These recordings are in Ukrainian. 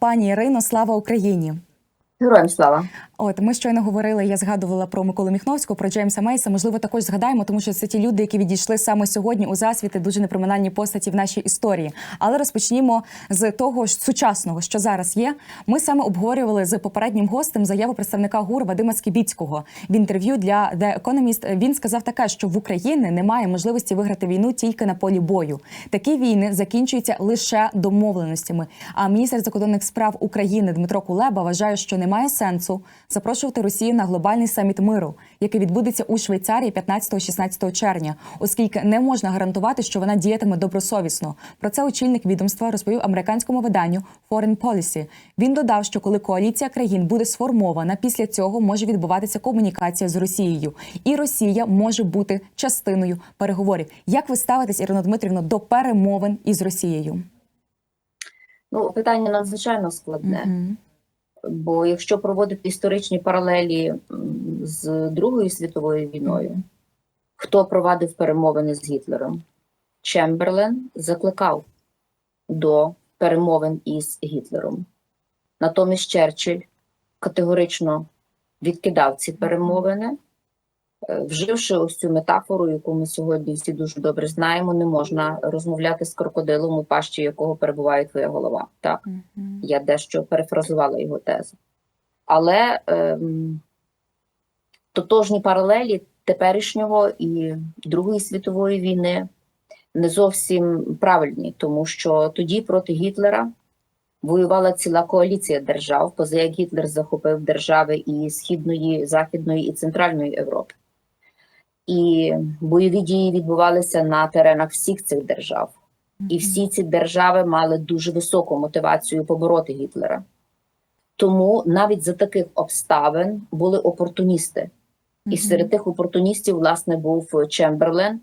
Пані Ірино, слава Україні! Героям слава. От ми щойно говорили. Я згадувала про Миколу Міхновського, про Джеймса Мейса. Можливо, також згадаємо, тому що це ті люди, які відійшли саме сьогодні у засвіти, дуже неприминальні постаті в нашій історії. Але розпочнімо з того ж сучасного, що зараз є. Ми саме обговорювали з попереднім гостем заяву представника ГУР Вадима Скібіцького в інтерв'ю для The Economist. Він сказав таке, що в Україні немає можливості виграти війну тільки на полі бою. Такі війни закінчуються лише домовленостями. А міністр закордонних справ України Дмитро Кулеба вважає, що немає сенсу запрошувати Росію на глобальний саміт миру, який відбудеться у Швейцарії 15-16 червня, оскільки не можна гарантувати, що вона діятиме добросовісно. Про це очільник відомства розповів американському виданню Foreign Policy. Він додав, що коли коаліція країн буде сформована, після цього може відбуватися комунікація з Росією, і Росія може бути частиною переговорів. Як ви ставитесь, Ірино Дмитрівно, до перемовин із Росією? Ну, питання надзвичайно складне. Мгм. Бо якщо проводити історичні паралелі з Другою світовою війною, хто провадив перемовини з Гітлером? Чемберлен закликав до перемовин із Гітлером. Натомість Черчилль категорично відкидав ці перемовини, вживши ось цю метафору, яку ми сьогодні всі дуже добре знаємо, не можна розмовляти з крокодилом, у пащі якого перебуває твоя голова. Так? Мгм. Я дещо перефразувала його тезу. Але ем, тотожні паралелі теперішнього і Другої світової війни не зовсім правильні, тому що тоді проти Гітлера воювала ціла коаліція держав, поза як Гітлер захопив держави і Східної, Західної і Центральної Європи. І бойові дії відбувалися на теренах всіх цих держав. І всі ці держави мали дуже високу мотивацію побороти Гітлера. Тому навіть за таких обставин були опортуністи. І серед тих опортуністів, власне, був Чемберлен,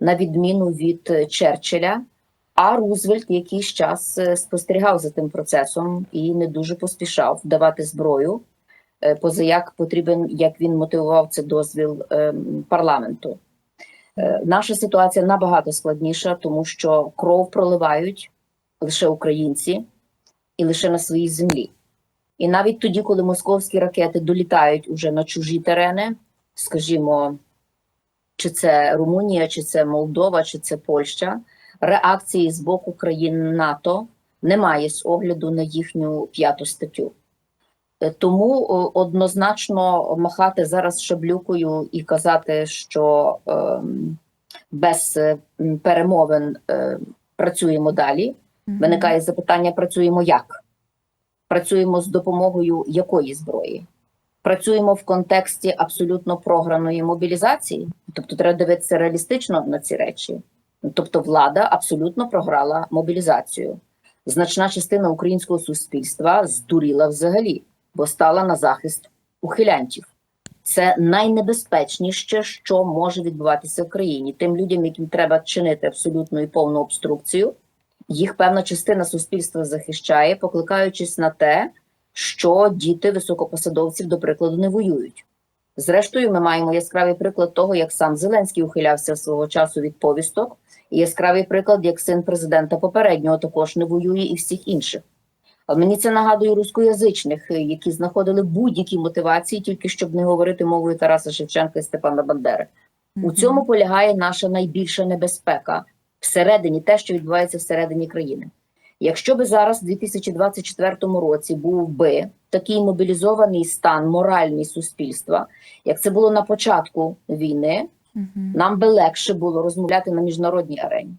на відміну від Черчилля, а Рузвельт якийсь час е, спостерігав за тим процесом і не дуже поспішав давати зброю, поза як потрібен, як він мотивував це дозвіл ем, парламенту. Е, Наша ситуація набагато складніша, тому що кров проливають лише українці і лише на своїй землі. І навіть тоді, коли московські ракети долітають уже на чужі терени, скажімо, чи це Румунія, чи це Молдова, чи це Польща, реакції з боку країн НАТО немає з огляду на їхню п'яту статтю. Е, Тому однозначно махати зараз шаблюкою і казати, що ем, без е, перемовин е, працюємо далі. Виникає запитання: працюємо як? Працюємо з допомогою якої зброї? Працюємо в контексті абсолютно програної мобілізації, тобто треба дивитися реалістично на ці речі. Тобто, влада абсолютно програла мобілізацію. Значна частина українського суспільства здуріла взагалі, бо стала на захист ухилянтів. Це найнебезпечніше, що може відбуватися в країні. Тим людям, яким треба чинити абсолютну і повну обструкцію, їх певна частина суспільства захищає, покликаючись на те, що діти високопосадовців, до прикладу, не воюють. Зрештою, ми маємо яскравий приклад того, як сам Зеленський ухилявся свого часу від повісток, і яскравий приклад, як син президента попереднього також не воює і всіх інших. Мені це нагадує рускоязичних, е, які знаходили будь-які мотивації, тільки щоб не говорити мовою Тараса Шевченка і Степана Бандери. У цьому полягає наша найбільша небезпека всередині, те, що відбувається всередині країни. Якщо би зараз, у 2024 році, був би такий мобілізований стан моральний суспільства, як це було на початку війни, Мгм. нам би легше було розмовляти на міжнародній арені.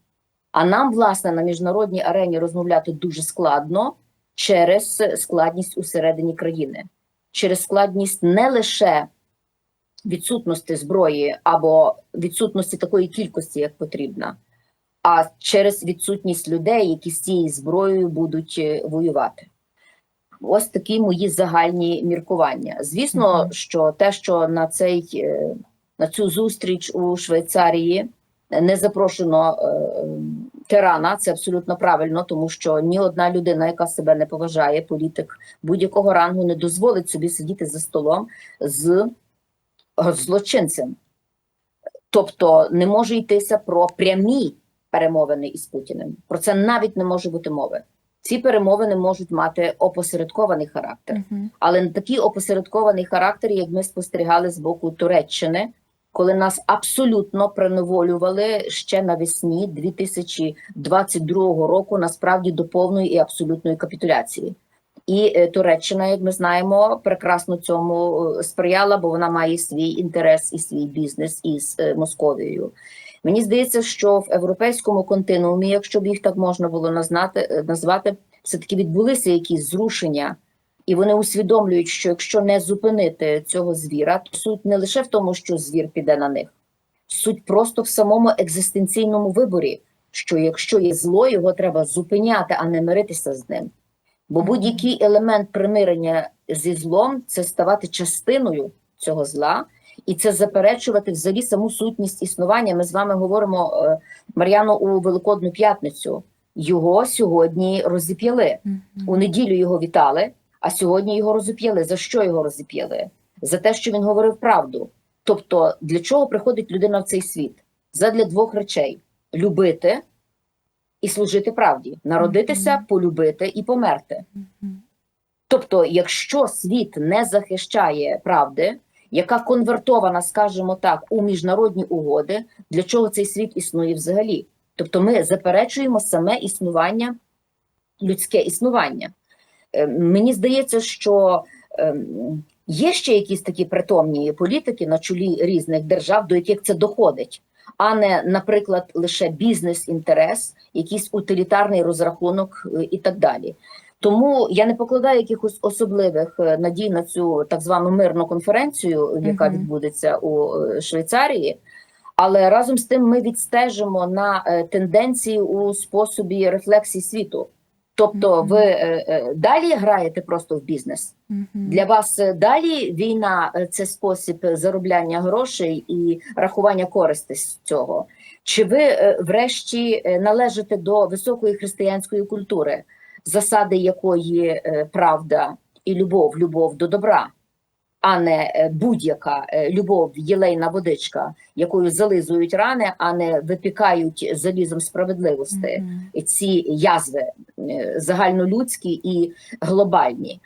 А нам, власне, на міжнародній арені розмовляти дуже складно через складність усередині країни, через складність не лише відсутності зброї або відсутності такої кількості, як потрібна, а через відсутність людей, які з цією зброєю будуть е, воювати. Ось такі мої загальні міркування. Звісно, Мгм. що те, що на цей е, на цю зустріч у Швейцарії не запрошено е, тирана, це абсолютно правильно, тому що ні одна людина, яка себе не поважає, політик будь-якого рангу, не дозволить собі сидіти за столом з злочинцем. Тобто не може йтися про прямі перемовини із Путіним. Про це навіть не може бути мови. Ці перемовини можуть мати опосередкований характер. Але не такий опосередкований характер, як ми спостерігали з боку Туреччини, коли нас абсолютно приневолювали ще навесні 2022 року, насправді до повної і абсолютної капітуляції. І е, Туреччина, як ми знаємо, прекрасно цьому е, сприяла, бо вона має свій інтерес і свій бізнес із е, Московією. Мені здається, що в європейському континуумі, якщо б їх так можна було назвати, все таки відбулися якісь зрушення, і вони усвідомлюють, що якщо не зупинити цього звіра, то суть не лише в тому, що звір піде на них, суть просто в самому екзистенційному виборі, що якщо є зло, його треба зупиняти, а не миритися з ним. Бо будь-який елемент примирення зі злом це ставати частиною цього зла, і це заперечувати взагалі саму сутність існування. Ми з вами говоримо, е, Мар'яно, у Великодну п'ятницю. Його сьогодні розіп'яли. Мгм. У неділю його вітали, а сьогодні його розіп'яли. За що його розіп'яли? За те, що він говорив правду. Тобто, для чого приходить людина в цей світ? Задля двох речей: любити і служити правді, народитися, полюбити і померти. Тобто, якщо світ не захищає правди, яка конвертована, скажімо так, у міжнародні угоди, для чого цей світ існує взагалі? Тобто, ми заперечуємо саме існування, людське існування. Е, Мені здається, що ем, є ще якісь такі притомні політики на чолі різних держав, до яких це доходить, а не, наприклад, лише бізнес-інтерес, якийсь утилітарний розрахунок е, і так далі. Тому я не покладаю якихось особливих е, надій на цю так звану мирну конференцію, яка відбудеться у Швейцарії. Але разом з тим ми відстежимо на тенденції у способі рефлексії світу. Тобто, ви е, е, далі граєте просто в бізнес. Для вас е, далі війна е, це спосіб заробляння грошей і рахування користі з цього. Чи ви, е, врешті, належите до високої християнської культури, засади якої е, правда і любов, любов до добра, а не е, будь-яка е, любов, єлейна водичка, якою зализують рани, а не випікають залізом справедливості Мгм. ці язви е, загальнолюдські і глобальні.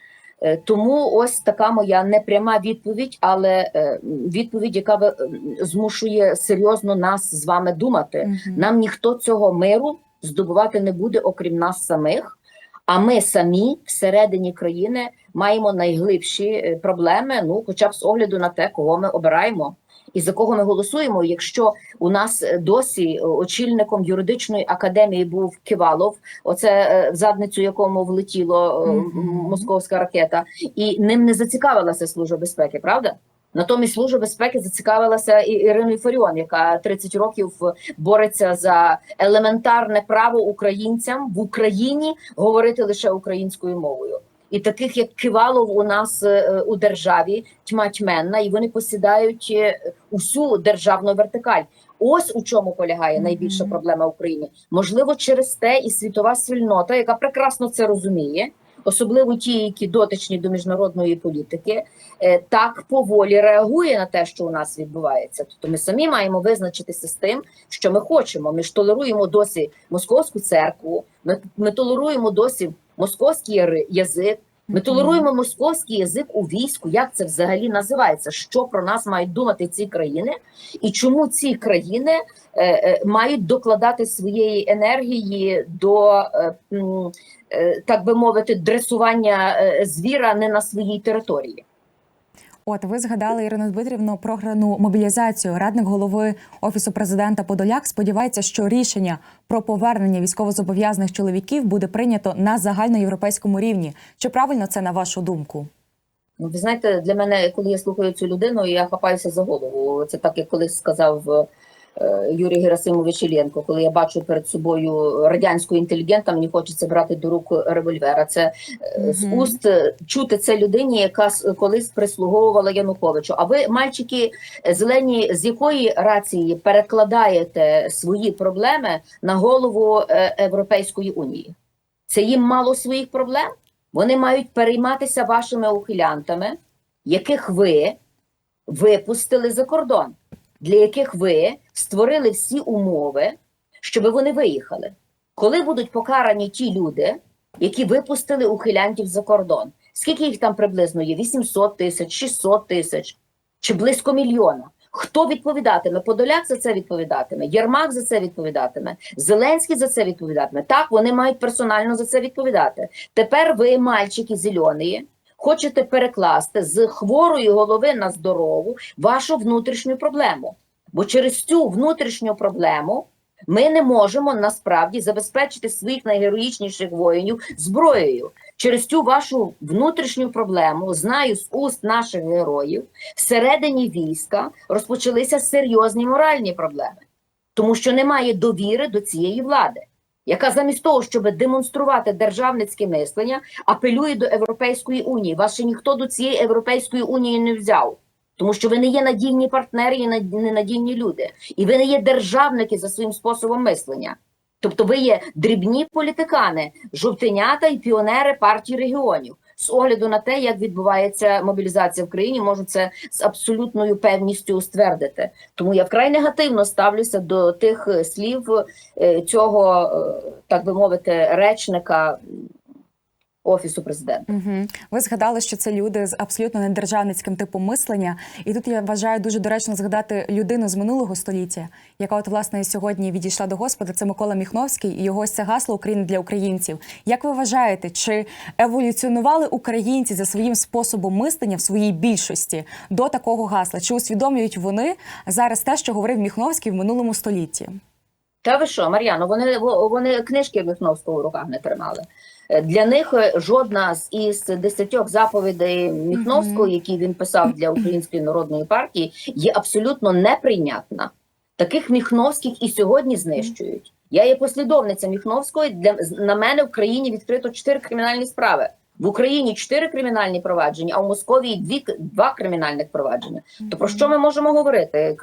Тому ось така моя непряма відповідь, але відповідь, яка змушує серйозно нас з вами думати. Мгм. Нам ніхто цього миру здобувати не буде, окрім нас самих. А ми самі всередині країни маємо найглибші е, проблеми. Ну, хоча б з огляду на те, кого ми обираємо і за кого ми голосуємо. Якщо у нас е, досі е, очільником юридичної академії був Кивалов, оце в задницю якому влетіло московська ракета, і ним не зацікавилася служба безпеки, правда? Натомість служба безпеки зацікавилася і Іриною Фаріон, яка 30 років бореться за елементарне право українцям в Україні говорити лише українською мовою. І таких як Кивалов у нас е, у державі тьма тьменна, і вони посідають е, усю державну вертикаль. Ось у чому полягає найбільша проблема України. Можливо, через те і світова спільнота, яка прекрасно це розуміє, особливо ті, які дотичні до міжнародної політики, е, так поволі реагує на те, що у нас відбувається. Тобто ми самі маємо визначитися з тим, що ми хочемо. Ми ж толеруємо досі московську церкву, ми, ми толеруємо досі московський язик. Ми толеруємо московський язик у війську. Як це взагалі називається? Що про нас мають думати ці країни, і чому ці країни е, е, мають докладати своєї енергії до е, е, так би мовити, дресування е, звіра не на своїй території? От ви згадали Ірину Дмитрівну програну мобілізацію. Радник голови офісу президента Подоляк сподівається, що рішення про повернення військовозобов'язаних чоловіків буде прийнято на загальноєвропейському рівні. Чи правильно це на вашу думку? Ну, ви знаєте, для мене, коли я слухаю цю людину, я хапаюся за голову. Це так, як колись сказав Юрій Герасимович Іллєнко, коли я бачу перед собою радянського інтелігента, мені хочеться брати до рук револьвера. Це е, з уст е, чути це людині, яка колись прислуговувала Януковичу. А ви, мальчики, е, зелені, з якої рації перекладаєте свої проблеми на голову е, Європейської унії? Це їм мало своїх проблем? Вони мають перейматися вашими ухилянтами, яких ви випустили за кордон, для яких ви створили всі умови, щоб вони виїхали. Коли будуть покарані ті люди, які випустили ухилянтів за кордон. Скільки їх там приблизно є? 800 тисяч, 600 тисяч чи близько мільйона. Хто відповідатиме? Подоляк за це відповідатиме, Єрмак за це відповідатиме, Зеленський за це відповідатиме. Так, вони мають персонально за це відповідати. Тепер ви, мальчики зелені, хочете перекласти з хворої голови на здорову вашу внутрішню проблему. Бо через цю внутрішню проблему ми не можемо насправді забезпечити своїх найгероїчніших воїнів зброєю. Через цю вашу внутрішню проблему, знаю з уст наших героїв, всередині війська розпочалися серйозні моральні проблеми, тому що немає довіри до цієї влади, яка замість того, щоб демонструвати державницьке мислення, апелює до Європейської унії. Вас ще ніхто до цієї Європейської унії не взяв. Тому що ви не є надійні партнери і над- ненадійні люди, і ви не є державники за своїм способом мислення. Тобто ви є дрібні політикани, жовтенята і піонери партії регіонів. З огляду на те, як відбувається мобілізація в країні, можу це з абсолютною певністю ствердити. Тому я вкрай негативно ставлюся до тих слів е, цього, е, так би мовити, речника офісу президента. Угу. Ви згадали, що це люди з абсолютно недержавницьким типом мислення, і тут я вважаю дуже доречно згадати людину з минулого століття, яка от власне сьогодні відійшла до Господа. Це Микола Міхновський і його ось це гасло України для українців. Як ви вважаєте, чи еволюціонували українці за своїм способом мислення в своїй більшості до такого гасла? Чи усвідомлюють вони зараз те, що говорив Міхновський в минулому столітті? Та ви що, Мар'яно, вони, вони книжки Міхновського в руках не тримали. Е, Для них е, жодна з із десятьох заповідей Міхновського, які він писав для Української народної партії, є абсолютно неприйнятна. Таких Міхновських і сьогодні знищують. Я є послідовниця Міхновської. Для на мене в країні відкрито чотири кримінальні справи. В Україні чотири кримінальні провадження, а в Московії дві два кримінальних провадження. То про що ми можемо говорити?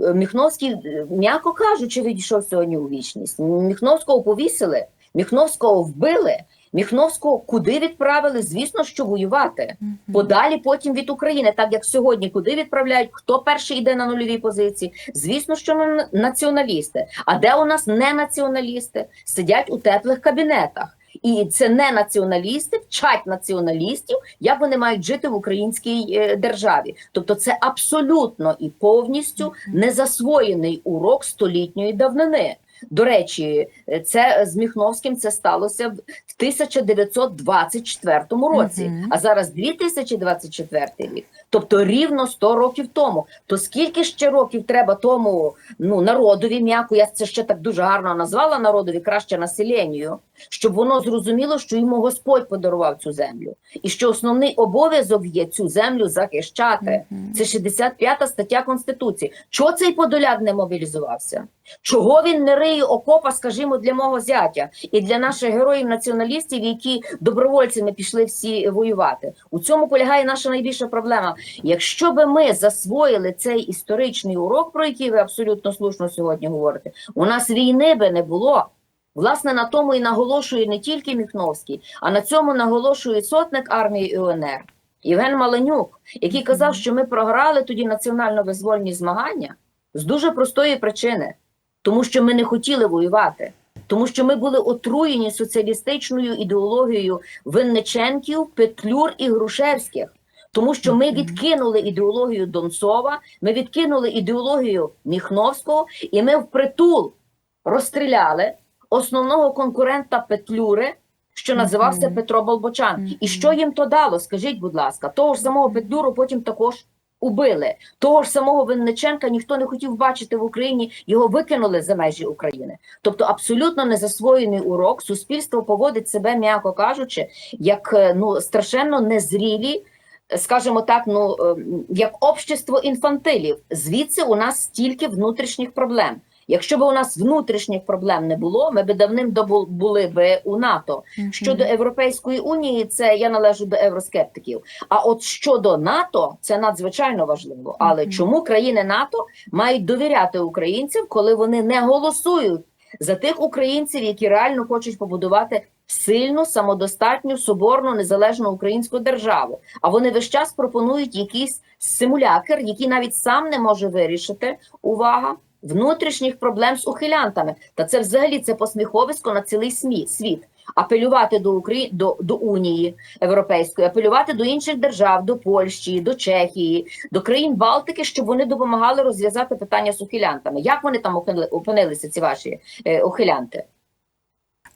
Е, Міхновський, м'яко кажучи, відійшов сьогодні у вічність. Міхновського повісили, Міхновського вбили. Міхновського куди відправили? Звісно, що воювати подалі потім від України, так як сьогодні куди відправляють, хто перший йде на нульові позиції. Звісно, що ми націоналісти. А де у нас не націоналісти? Сидять у теплих кабінетах. І це не націоналісти, вчать націоналістів, як вони мають жити в українській е, державі. Тобто, це абсолютно і повністю незасвоєний урок столітньої давнини. До речі, е, це з Міхновським це сталося в 1924 році, Мгм. а зараз 2024 рік, тобто рівно 100 років тому. То скільки ще років треба тому ну народові м'яко, я це ще так дуже гарно назвала народові, краще населенню, щоб воно зрозуміло, що йому Господь подарував цю землю, і що основний обов'язок є цю землю захищати. Мгм. Це 65 стаття Конституції. Чого цей подоляк не мобілізувався? Чого він не риє окопа, скажімо, для мого зятя і для наших героїв-націоналістів, які добровольцями пішли всі воювати? У цьому полягає наша найбільша проблема. Якщо би ми засвоїли цей історичний урок, про який ви абсолютно слушно сьогодні говорите, у нас війни би не було. Власне, на тому і наголошує не тільки Міхновський, а на цьому наголошує сотник армії УНР Євген Маленюк, який казав, що ми програли тоді національно-визвольні змагання з дуже простої причини, тому що ми не хотіли воювати, тому що ми були отруєні соціалістичною ідеологією Винниченків, Петлюр і Грушевських. Тому що ми відкинули ідеологію Донцова, ми відкинули ідеологію Міхновського, і ми впритул розстріляли основного конкурента Петлюри, що називався Петро Болбочан. І що їм то дало? Скажіть, будь ласка, того ж самого Петлюру потім також убили. Того ж самого Винниченка ніхто не хотів бачити в Україні, його викинули за межі України. Тобто абсолютно незасвоєний урок. Суспільство поводить себе, м'яко кажучи, як е, ну страшенно незрілі. Скажімо так, ну е, як общество інфантилів. Звідси у нас стільки внутрішніх проблем. Якщо б у нас внутрішніх проблем не було, ми б давним добу були б у НАТО. Щодо Європейської унії, це я належу до євроскептиків. А от щодо НАТО, це надзвичайно важливо. Але чому країни НАТО мають довіряти українцям, коли вони не голосують за тих українців, які реально хочуть побудувати сильну, самодостатню, соборну, незалежну українську державу? А вони весь час пропонують якийсь симулякер, який навіть сам не може вирішити. Увага! Внутрішніх проблем з ухилянтами, та це взагалі це посміховисько на цілий смі- світ. апелювати до Украї... до, до Унії Європейської, апелювати до інших держав, до Польщі, до Чехії, до країн Балтики, щоб вони допомагали розв'язати питання з ухилянтами. Як вони там опини- опинилися, ці ваші е, ухилянти?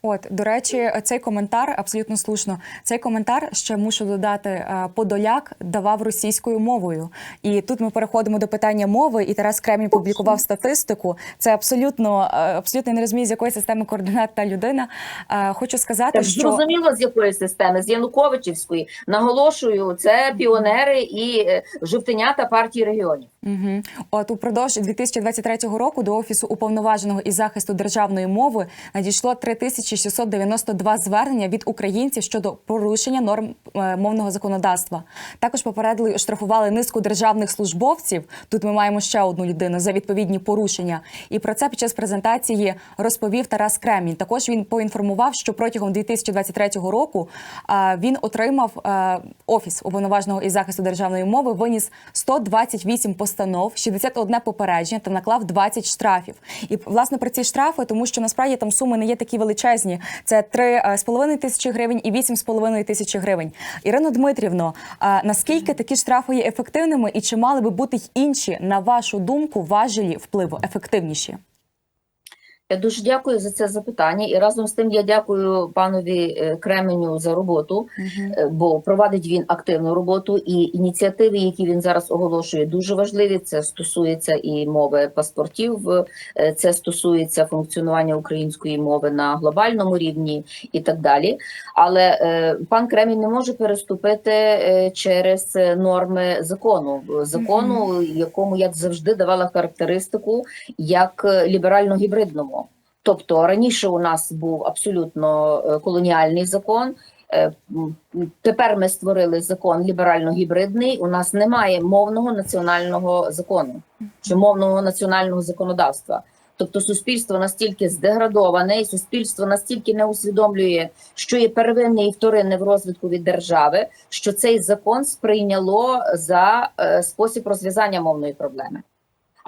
От, до речі, цей коментар абсолютно слушно. Цей коментар ще мушу додати. е, Подоляк давав російською мовою, і тут ми переходимо до питання мови. І Тарас Кремінь публікував статистику. Це абсолютно е, абсолютно не розумію, з якої системи координат та людина. Е, Хочу сказати, Та ж що зрозуміло, з якої системи, з Януковичівської. Наголошую, це піонери і жовтенята партії регіонів. Угу. От упродовж 2023 року до офісу уповноваженого із захисту державної мови надійшло 3692 звернення від українців щодо порушення норм е, мовного законодавства. Також попередили і оштрафували низку державних службовців. Тут ми маємо ще одну людину за відповідні порушення. І про це під час презентації розповів Тарас Кремінь. Також він поінформував, що протягом 2023 року він отримав е, офіс уповноваженого із захисту державної мови, виніс 128 постанов, 61 попередження та наклав 20 штрафів. І власне про ці штрафи, тому що насправді там суми не є такі величезні. Це 3,5 тисячі гривень і 8,5 тисячі гривень. Ірино Дмитрівно, а наскільки такі штрафи є ефективними, і чи мали би бути й інші, на вашу думку, важелі впливу ефективніші? Я дуже дякую за це запитання, і разом з тим я дякую панові е, Кременю за роботу, е, бо провадить він активну роботу, і ініціативи, які він зараз оголошує, дуже важливі. Це стосується і мови паспортів, е, це стосується функціонування української мови на глобальному рівні і так далі. Але пан Кремінь не може переступити через норми закону, закону, якому я завжди давала характеристику як е, ліберально-гібридному. Тобто раніше у нас був абсолютно е, колоніальний закон. е, Тепер ми створили закон ліберально-гібридний. У нас немає мовного національного закону чи мовного національного законодавства. Тобто суспільство настільки здеградоване, і суспільство настільки не усвідомлює, що є первинне і вторинне в розвитку від держави, що цей закон сприйняло за е, спосіб розв'язання мовної проблеми.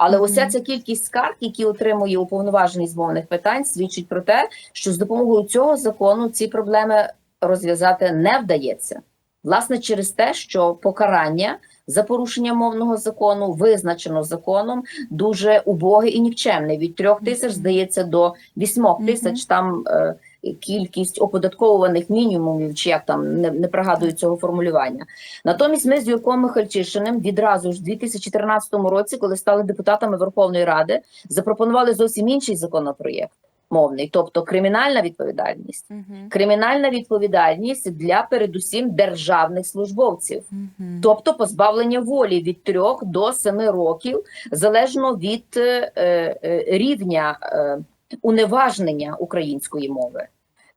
Але Мгм. уся ця кількість скарг, які отримує уповноважений з мовних питань, свідчить про те, що з допомогою цього закону ці проблеми розв'язати не вдається. Власне, через те, що покарання за порушення мовного закону визначено законом дуже убоге і нікчемне. Від трьох тисяч здається до вісьмох тисяч там е, кількість оподатковуваних мінімумів, чи як там не, не пригадую цього формулювання. Натомість ми з Юрком Михальчишиним відразу ж у 2013 році, коли стали депутатами Верховної Ради, запропонували зовсім інший законопроєкт мовний, тобто кримінальна відповідальність. Кримінальна відповідальність для передусім державних службовців, тобто позбавлення волі від 3 до 7 років, залежно від е, е, рівня е, уневажнення української мови.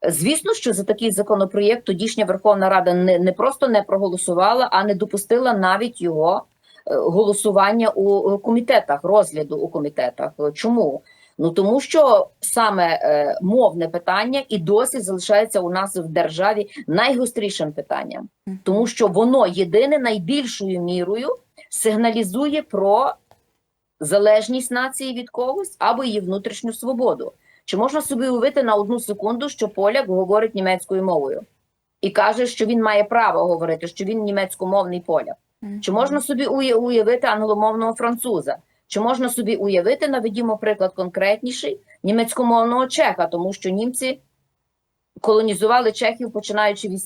Звісно, що за такий законопроєкт тодішня Верховна Рада не, не просто не проголосувала, а не допустила навіть його е, голосування у комітетах, розгляду у комітетах. Чому? Ну тому що саме е, мовне питання і досі залишається у нас в державі найгострішим питанням, тому що воно єдине найбільшою мірою сигналізує про залежність нації від когось або її внутрішню свободу. Чи можна собі уявити на одну секунду, що поляк говорить німецькою мовою і каже, що він має право говорити, що він німецькомовний поляк? Чи можна собі уявити англомовного француза? Чи можна собі уявити, наведімо приклад конкретніший, німецькомовного чеха, тому що німці колонізували Чехів починаючи від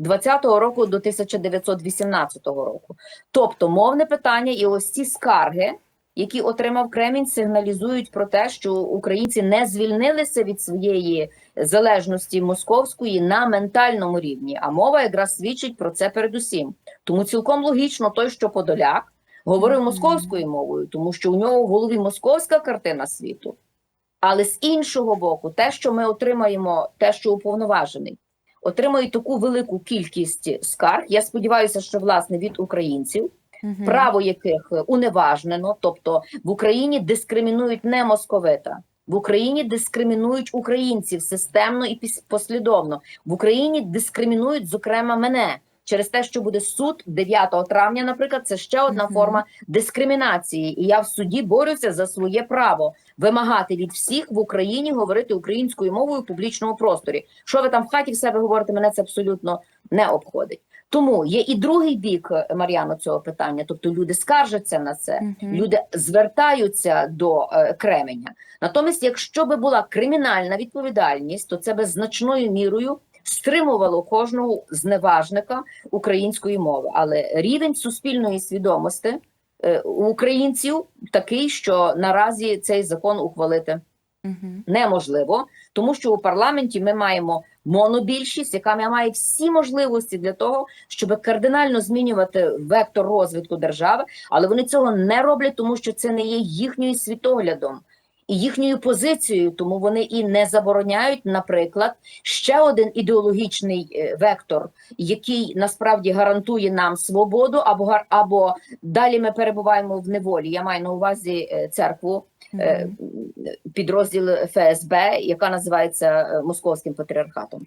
1620 року до 1918 року. Тобто мовне питання і ось ці скарги, які отримав Кремінь, сигналізують про те, що українці не звільнилися від своєї залежності московської на ментальному рівні. А мова якраз свідчить про це передусім. Тому цілком логічно той, що Подоляк говорив московською мовою, тому що у нього в голові московська картина світу. Але з іншого боку, те, що ми отримаємо, те, що уповноважений, отримує таку велику кількість скарг. Я сподіваюся, що власне від українців, право яких уневажнено, тобто в Україні дискримінують не московита. В Україні дискримінують українців системно і послідовно. В Україні дискримінують, зокрема, мене, через те, що буде суд 9 травня, наприклад, це ще одна Мгм. форма дискримінації. І я в суді борюся за своє право вимагати від всіх в Україні говорити українською мовою в публічному просторі. Що ви там в хаті в себе говорите, мене це абсолютно не обходить. Тому є і другий бік е, Мар'яно цього питання. Тобто люди скаржаться на це, Мгм. люди звертаються до е, Кременя. Натомість, якщо би була кримінальна відповідальність, то це би значною мірою стримувало кожного зневажника української мови. Але рівень суспільної свідомості е, у українців такий, що наразі цей закон ухвалити неможливо, тому що у парламенті ми маємо монобільшість, яка має всі можливості для того, щоб кардинально змінювати вектор розвитку держави, але вони цього не роблять, тому що це не є їхньою світоглядом. Їхньою позицією, тому вони і не забороняють, наприклад, ще один ідеологічний е, вектор, який насправді гарантує нам свободу, або або далі ми перебуваємо в неволі. Я маю на увазі е, церкву, е, підрозділ ФСБ, яка називається Московським патріархатом.